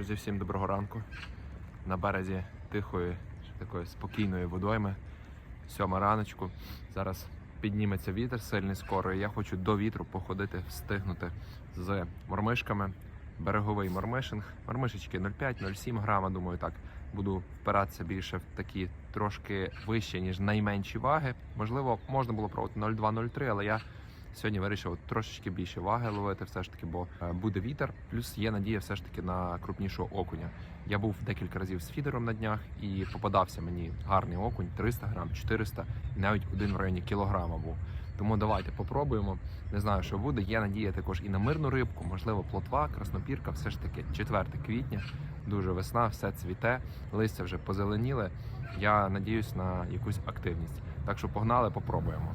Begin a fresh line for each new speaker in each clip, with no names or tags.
Друзі, всім доброго ранку. На березі тихої, такої спокійної водойми. Сьома раночку. Зараз підніметься вітер сильний скоро. І я хочу до вітру походити, встигнути з мормишками. Береговий мормишинг. Мормишечки 0,5-0,7 грама, думаю, так. Буду впиратися більше в такі трошки вищі, ніж найменші ваги. Можливо, можна було пробувати 0,2-0,3, але я Сьогодні вирішив трошечки більше ваги ловити, все ж таки, бо е, буде вітер. Плюс є надія все ж таки на крупнішого окуня. Я був декілька разів з фідером на днях і попадався мені гарний окунь 300 грам, 400, і навіть один в районі кілограма був. Тому давайте попробуємо. Не знаю, що буде. Є надія також і на мирну рибку, можливо, плотва, краснопірка. Все ж таки 4 квітня, дуже весна, все цвіте, листя вже позеленіли. Я надіюсь на якусь активність. Так що погнали, попробуємо.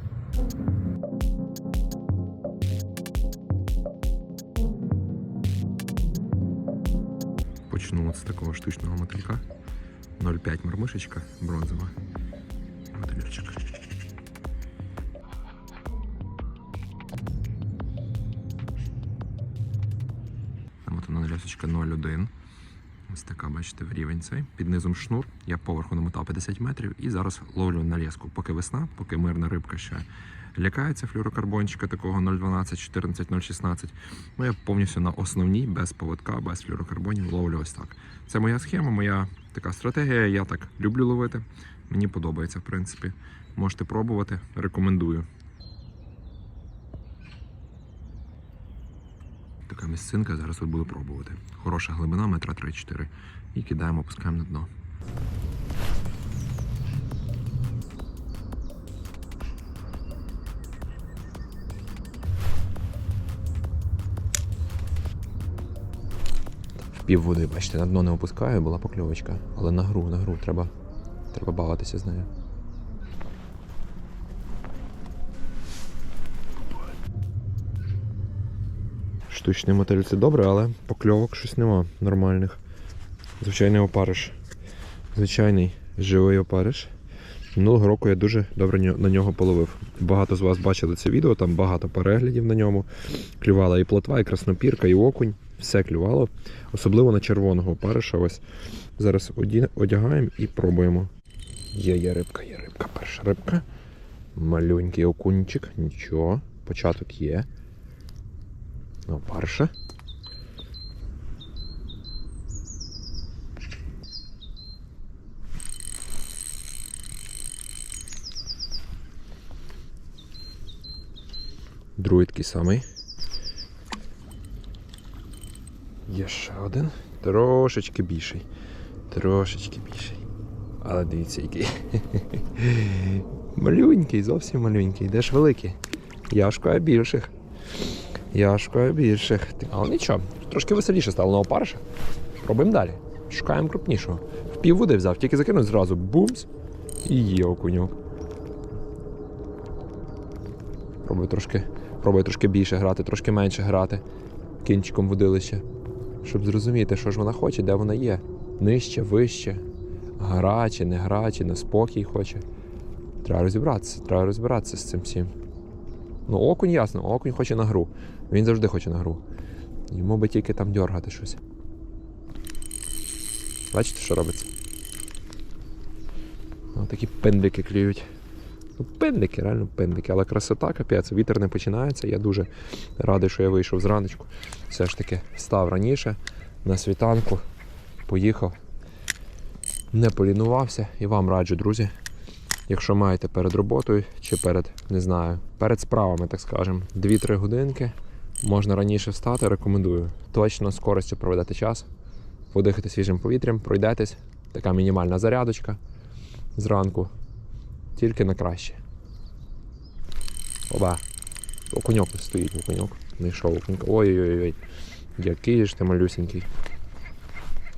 Почну от такого штучного мотилька. 0,5 мармишечка бронзова. Там от вона лясочка 0,1. Ось така, бачите, рівень цей. Під низом шнур. Я поверху намотав 50 метрів і зараз ловлю на леску. Поки весна, поки мирна рибка ще лякається флюрокарбончика такого 0,12, 14, 0,16. Ну я повністю на основній, без поводка, без флюрокарбонів ловлю ось так. Це моя схема, моя така стратегія. Я так люблю ловити. Мені подобається, в принципі. Можете пробувати, рекомендую. Така місцинка, зараз от буду пробувати. Хороша глибина, метра 3-4. І кидаємо, опускаємо на дно. Пів води, бачите, на дно не опускаю, була покльовочка. Але на гру, на гру треба, треба бавитися з нею. Штучний мотель це добре, але покльовок щось нема нормальних. Звичайний опариш. Звичайний живий опариш. Минулого року я дуже добре на нього половив. Багато з вас бачили це відео, там багато переглядів на ньому. Клювала і плотва, і краснопірка, і окунь. Все клювало. Особливо на червоного опариша. Ось зараз одягаємо і пробуємо. Є, є рибка, є рибка. Перша рибка. Малюнький окунчик. Нічого. Початок є. Ну, перша. Другий такий самий. Є ще один. Трошечки більший. Трошечки більший. Але дивіться, який. Малюнький, зовсім малюнький. Де ж великий? Я шукаю більших. Я шукаю більших. Але нічого, трошки веселіше стало на опариша. Пробуємо далі. Шукаємо крупнішого. В пів води взяв, тільки закинув зразу бумс і є окуньок. Пробую трошки, пробую трошки більше грати, трошки менше грати кінчиком водилища. Щоб зрозуміти, що ж вона хоче, де вона є. Нижче, вище. Гра чи не гра, чи на спокій хоче. Треба розібратися, треба розбиратися з цим всім. Ну, окунь ясно, окунь хоче на гру. Він завжди хоче на гру. Йому би тільки там дергати щось. Бачите, що робиться? Ось такі пендлики клюють. Ну, реально пендлики, але красота, капець, вітер не починається. Я дуже радий, що я вийшов зраночку. Все ж таки став раніше, на світанку, поїхав, не полінувався і вам раджу, друзі. Якщо маєте перед роботою чи перед, не знаю, перед справами, так скажемо, 2-3 годинки, можна раніше встати, рекомендую. Точно з користю проведете час, подихати свіжим повітрям, пройдетесь. Така мінімальна зарядочка зранку. Тільки на краще. Оба. Окуньок стоїть, окуньок. Не йшов окунька. Ой-ой-ой. Який ж ти малюсенький.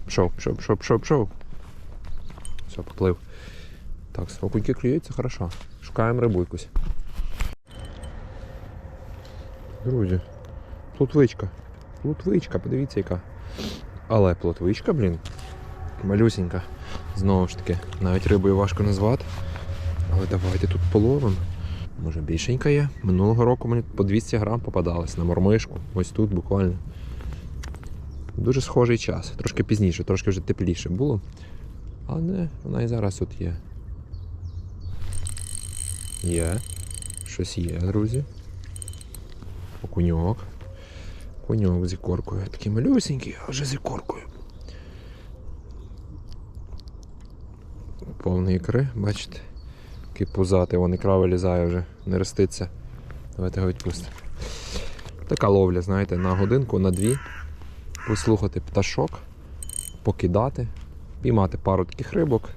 Пшов, пшов, пшов, пшов, пшов. Все, поплив. Так, окуньки клюються, хорошо. Шукаємо рибу якусь. Друзі, плотвичка. Плотвичка, подивіться яка. Але плотвичка, блін, малюсенька. Знову ж таки, навіть рибою важко назвати. Але давайте тут половимо. Може більшенька є. Минулого року мені по 200 грам попадалось на мормишку. Ось тут буквально. Дуже схожий час, трошки пізніше, трошки вже тепліше було. Але вона і зараз тут є. Є. Щось є, друзі. Окуньок. Окуньок з ікоркою. Такий малюсенький, а вже з ікоркою. Повний ікри, бачите? Такий пузатий, вон ікра вилізає вже, не роститься. Давайте його відпустимо. Така ловля, знаєте, на годинку, на дві. Послухати пташок, покидати, піймати пару таких рибок,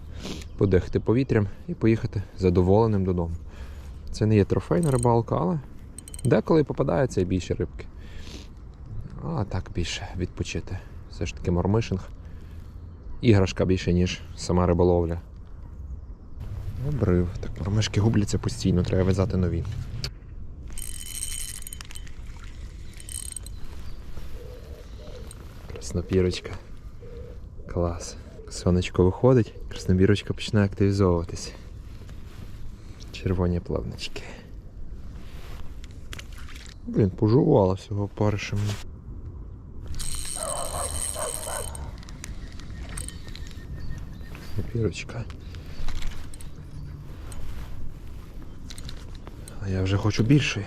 подихати повітрям і поїхати задоволеним додому. Це не є трофейна рибалка, але деколи попадаються і більше рибки. А так більше відпочити. Все ж таки мормишинг. Іграшка більше, ніж сама риболовля. Обрив. Так, мормишки губляться постійно, треба вязати нові. Краснопірочка. Клас. Сонечко виходить, краснобірочка починає активізовуватись. Червоні плавнички. Блін, пожувала всього париша мені. Краснопірочка. А я вже хочу більшої.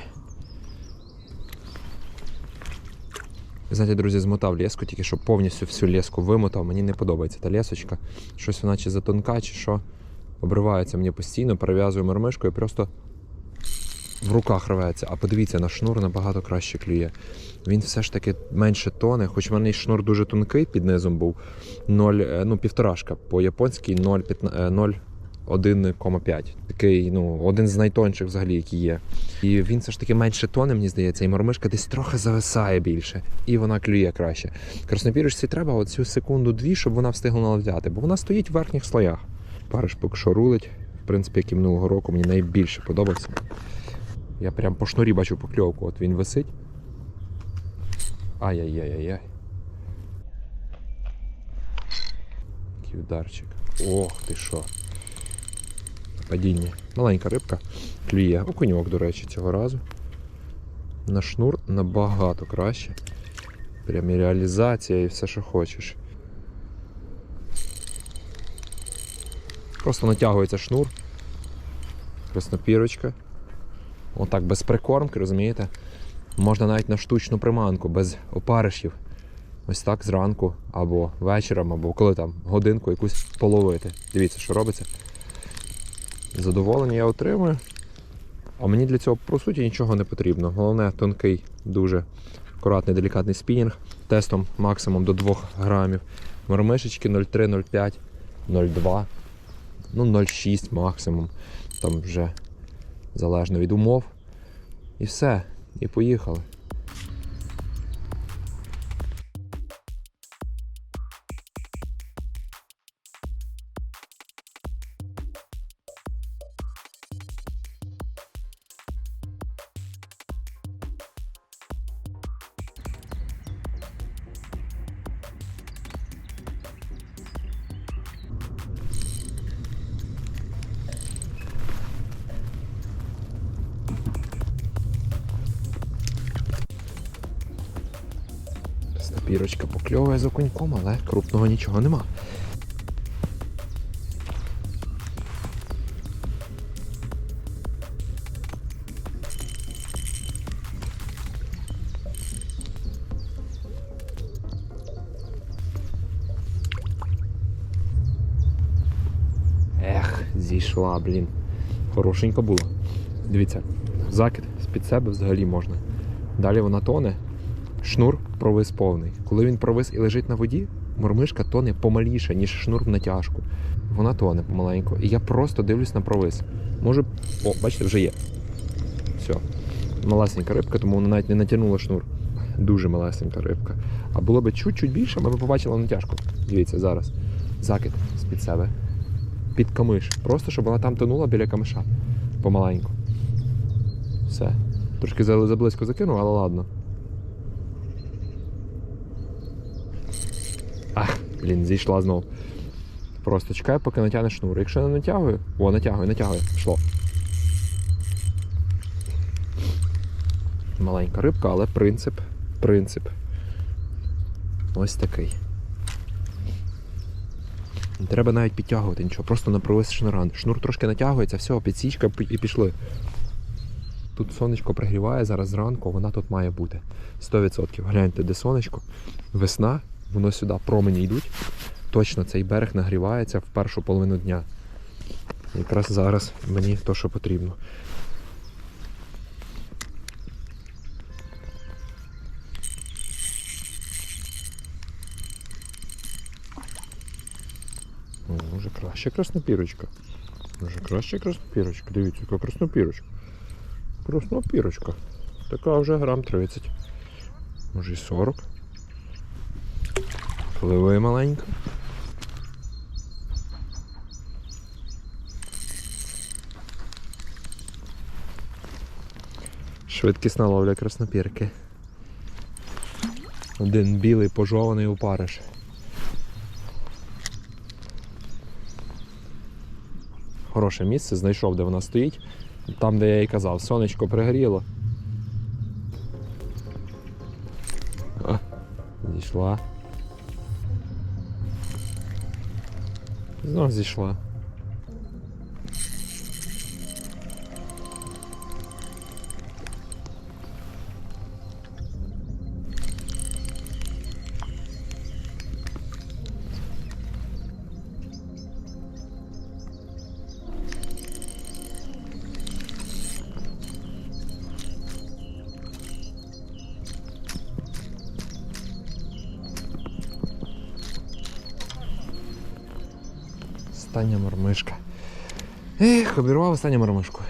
Ви знаєте, друзі, змотав леску, тільки щоб повністю всю леску вимотав. Мені не подобається та лесочка. Щось вона чи затонка, чи що. Обривається мені постійно, перев'язую мармишкою і просто в руках рветься. А подивіться, на шнур набагато краще клює. Він все ж таки менше тоне, хоч в мене шнур дуже тонкий під низом був. 0, е, ну, півторашка. По-японськи 0,15. 1,5. Такий, ну, один з найтонших взагалі, які є. І він все ж таки менше тоне, мені здається, і мормишка десь трохи зависає більше, і вона клює краще. Краснопірочці треба оцю секунду-дві, щоб вона встигла налетяти, бо вона стоїть в верхніх слоях. Париж поки що рулить. В принципі, як і минулого року мені найбільше подобався. Я прям по шнурі бачу покльовку. От він висить. Ай-яй-яй-яй-яй. Який ударчик. Ох ти що. Падіння. Маленька рибка. Клює. Окуньок, до речі, цього разу. На шнур набагато краще. Прям і реалізація і все, що хочеш. Просто натягується шнур. Краснопірочка. Отак без прикормки, розумієте? Можна навіть на штучну приманку, без опаришів. Ось так зранку, або вечором, або коли там годинку якусь половити. Дивіться, що робиться. Задоволення я отримую. А мені для цього по суті нічого не потрібно. Головне тонкий, дуже акуратний, делікатний спінінг. Тестом максимум до 2 грамів. Мормишечки 0,3, 0,5, 0,2, ну 0,6 максимум. Там вже залежно від умов. І все. І поїхали. Стапірочка покльовує за коньком, але крупного нічого нема. Ех, зійшла, блін. Хорошенько було. Дивіться, закид з-під себе взагалі можна. Далі вона тоне, шнур провис повний. Коли він провис і лежить на воді, мормишка тоне помаліше, ніж шнур в натяжку. Вона тоне помаленьку. І я просто дивлюсь на провис. Може, о, бачите, вже є. Все. Малесенька рибка, тому вона навіть не натягнула шнур. Дуже малесенька рибка. А було б чуть-чуть більше, ми б побачили натяжку. Дивіться, зараз. Закид з-під себе. Під камиш. Просто щоб вона там тонула біля камиша. Помаленьку. Все. Трошки заблизько закинув, але ладно. Блін, зійшла знов. Просто чекаю, поки натягне шнур. Якщо не натягую, о, натягує, натягує, пішло. Маленька рибка, але принцип. Принцип. ось такий. Не треба навіть підтягувати нічого, просто напровис шнура. Шнур трошки натягується, все, підсічка пі- і пішли. Тут сонечко пригріває зараз зранку, вона тут має бути. 100%. Гляньте, де сонечко, весна, воно сюди промені йдуть. Точно цей берег нагрівається в першу половину дня. Якраз зараз мені то, що потрібно. О, Може краще краснопірочка. Може краще краснопірочка. Дивіться, яка краснопірочка. Краснопірочка. Така вже грам 30. Може і 40. Пливи маленька. Швидкісна ловля краснопірки. Один білий пожований опариш. Хороше місце, знайшов, де вона стоїть. Там, де я їй казав, сонечко пригріло. А, зійшла. Знов зійшла. Остання мормишка. Ех, обірвав останню мормишку.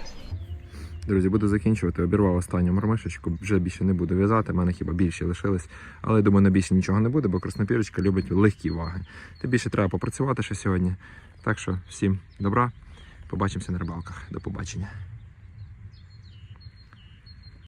Друзі, буду закінчувати. Обірвав останню мормишечку, вже більше не буду в'язати, в мене хіба більше лишилось. Але я думаю, на більше нічого не буде, бо краснопірочка любить легкі ваги. Тим більше треба попрацювати ще сьогодні. Так що всім добра. Побачимося на рибалках. До побачення.